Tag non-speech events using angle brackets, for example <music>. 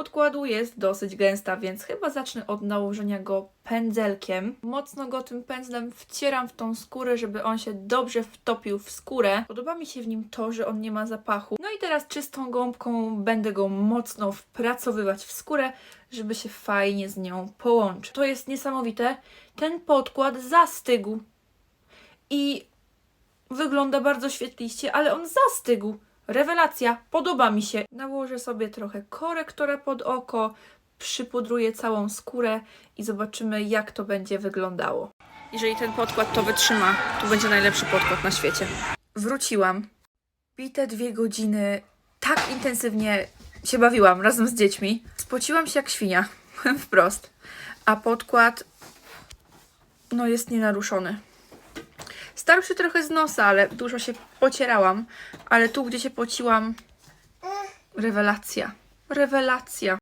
Podkładu jest dosyć gęsta, więc chyba zacznę od nałożenia go pędzelkiem. Mocno go tym pędzlem wcieram w tą skórę, żeby on się dobrze wtopił w skórę. Podoba mi się w nim to, że on nie ma zapachu. No i teraz czystą gąbką będę go mocno wpracowywać w skórę, żeby się fajnie z nią połączyć. To jest niesamowite. Ten podkład zastygł i wygląda bardzo świetliście, ale on zastygł. Rewelacja, podoba mi się. Nałożę sobie trochę korektora pod oko, przypudruję całą skórę i zobaczymy, jak to będzie wyglądało. Jeżeli ten podkład to wytrzyma, to będzie najlepszy podkład na świecie. Wróciłam. Bite dwie godziny tak intensywnie się bawiłam razem z dziećmi. Spociłam się jak świnia, <laughs> wprost. A podkład no jest nienaruszony. Starł się trochę z nosa, ale dużo się pocierałam. Ale tu, gdzie się pociłam, rewelacja. Rewelacja.